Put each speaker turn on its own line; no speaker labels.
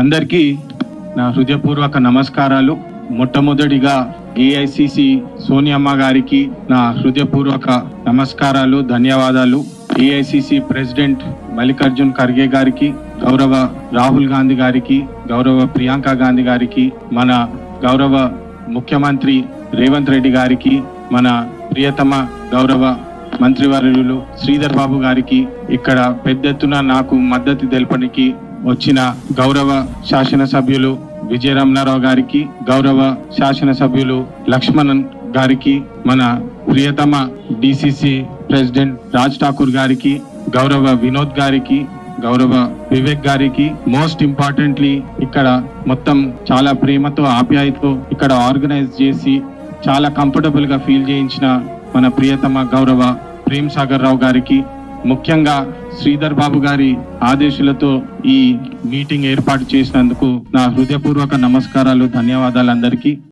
అందరికీ నా హృదయపూర్వక నమస్కారాలు. మొట్టమొదటిగా ఏఐసిసి సోనియమ్మ గారికి నా హృదయపూర్వక నమస్కారాలు ధన్యవాదాలు. ఏఐసిసి ప్రెసిడెంట్ మల్లికార్జున్ ఖర్గే గారికి గౌరవ రాహుల్ గాంధీ గారికి గౌరవ ప్రియాంక గాంధీ గారికి మన గౌరవ ముఖ్యమంత్రి రేవంత్ రెడ్డి గారికి మన ప్రియతమ గౌరవ మంత్రివర్యులు శ్రీధర్ బాబు గారికి ఇక్కడ పెద్ద ఎత్తున నాకు మద్దతు తెలపడానికి వచ్చిన గౌరవ శాసనసభ్యులు విజయరమణారావు గారికి గౌరవ శాసనసభ్యులు లక్ష్మణన్ గారికి మన ప్రియతమ డిసిసి ప్రెసిడెంట్ రాజ్ ఠాకూర్ గారికి గౌరవ వినోద్ గారికి గౌరవ వివేక్ గారికి మోస్ట్ ఇంపార్టెంట్లీ ఇక్కడ మొత్తం చాలా ప్రేమతో ఆప్యాయతో ఇక్కడ ఆర్గనైజ్ చేసి చాలా కంఫర్టబుల్గా ఫీల్ చేయించిన మన ప్రియతమ గౌరవ ప్రేమ్ సాగర్ రావు గారికి ముఖ్యంగా శ్రీధర్ బాబు గారి ఆదేశాలతో ఈ మీటింగ్ ఏర్పాటు చేసినందుకు నా హృదయపూర్వక నమస్కారాలు ధన్యవాదాలు అందరికీ